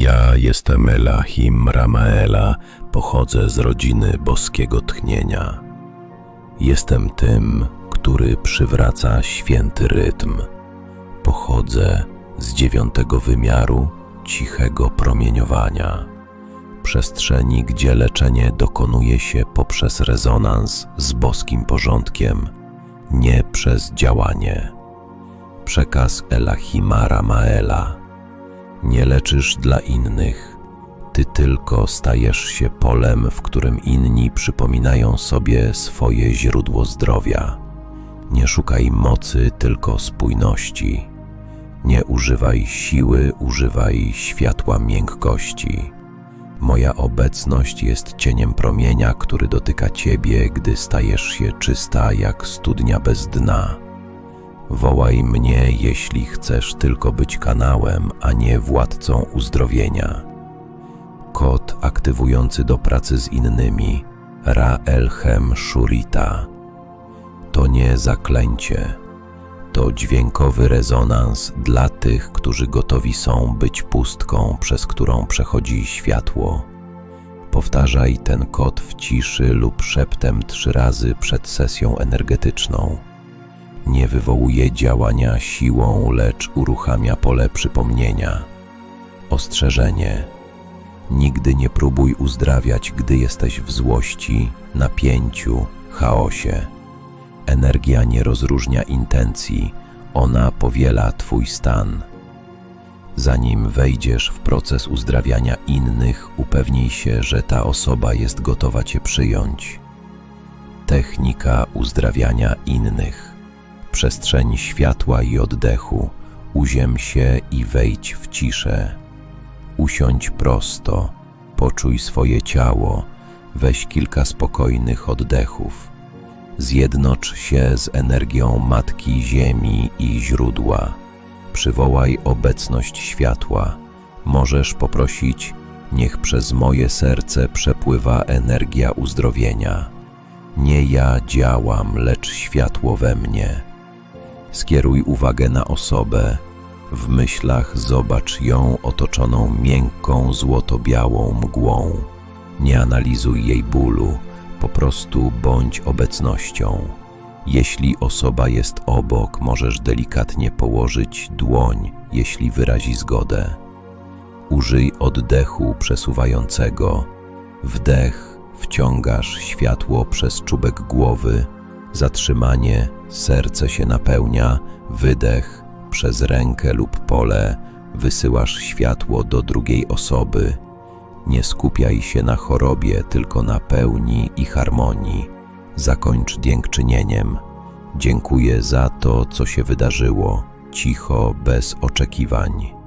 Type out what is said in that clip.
Ja jestem Elahim Ramaela, pochodzę z rodziny boskiego tchnienia. Jestem tym, który przywraca święty rytm. Pochodzę z dziewiątego wymiaru cichego promieniowania, przestrzeni, gdzie leczenie dokonuje się poprzez rezonans z boskim porządkiem, nie przez działanie. Przekaz Elahima Ramaela. Nie leczysz dla innych, ty tylko stajesz się polem, w którym inni przypominają sobie swoje źródło zdrowia. Nie szukaj mocy, tylko spójności. Nie używaj siły, używaj światła miękkości. Moja obecność jest cieniem promienia, który dotyka ciebie, gdy stajesz się czysta jak studnia bez dna. Wołaj mnie, jeśli chcesz tylko być kanałem, a nie władcą uzdrowienia. Kod aktywujący do pracy z innymi, Ra Elchem Shurita. To nie zaklęcie, to dźwiękowy rezonans dla tych, którzy gotowi są być pustką, przez którą przechodzi światło. Powtarzaj ten kod w ciszy lub szeptem trzy razy przed sesją energetyczną nie wywołuje działania siłą, lecz uruchamia pole przypomnienia. Ostrzeżenie. Nigdy nie próbuj uzdrawiać, gdy jesteś w złości, napięciu, chaosie. Energia nie rozróżnia intencji, ona powiela Twój stan. Zanim wejdziesz w proces uzdrawiania innych, upewnij się, że ta osoba jest gotowa Cię przyjąć. Technika uzdrawiania innych przestrzeń światła i oddechu, uziem się i wejdź w ciszę. Usiądź prosto, poczuj swoje ciało, weź kilka spokojnych oddechów. Zjednocz się z energią Matki Ziemi i źródła. Przywołaj obecność światła. Możesz poprosić, niech przez moje serce przepływa energia uzdrowienia. Nie ja działam, lecz światło we mnie. Skieruj uwagę na osobę. W myślach zobacz ją otoczoną miękką, złoto-białą mgłą. Nie analizuj jej bólu, po prostu bądź obecnością. Jeśli osoba jest obok, możesz delikatnie położyć dłoń, jeśli wyrazi zgodę. Użyj oddechu przesuwającego. Wdech, wciągasz światło przez czubek głowy, zatrzymanie, serce się napełnia, wydech, przez rękę lub pole wysyłasz światło do drugiej osoby. Nie skupiaj się na chorobie, tylko na pełni i harmonii. Zakończ dziękczynieniem. Dziękuję za to, co się wydarzyło, cicho, bez oczekiwań.